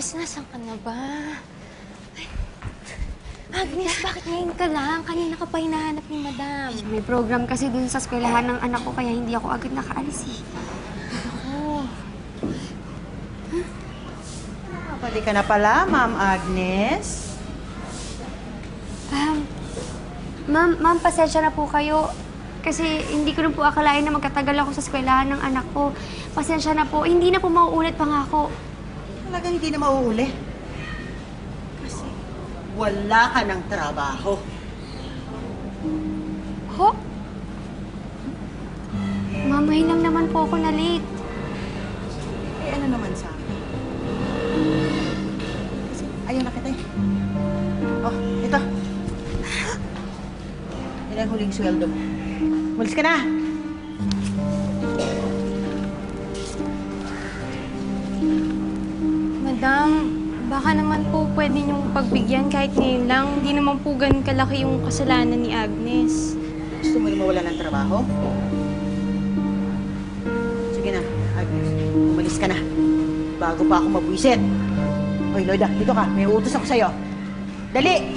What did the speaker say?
Agnes, nasan ka na ba? Ay. Agnes, bakit ngayon ka lang? Kanina ka pa hinahanap ni Madam. May program kasi dun sa eskwelahan ng anak ko kaya hindi ako agad nakaalis eh. Oh, Pwede ka na pala, Ma'am Agnes. Um, ma'am, ma'am, pasensya na po kayo. Kasi hindi ko rin po akalain na magkatagal ako sa eskwelahan ng anak ko. Pasensya na po. Hindi na po mauulit pangako. Talagang hindi na mauuli. Kasi wala ka ng trabaho. Ho? Mamay lang naman po ako na late. Eh, ano naman sa akin? Kasi ayaw na kita eh. Oh, ito. Yan ang huling sweldo mo. Mulis ka na! Madam, baka naman po pwede niyong pagbigyan kahit ngayon lang. Hindi naman po ganun kalaki yung kasalanan ni Agnes. Gusto mo yung mawala ng trabaho? Sige na, Agnes. Umalis ka na. Bago pa ako mabwisit. Hoy, Loida, dito ka. May utos ako sa'yo. Dali!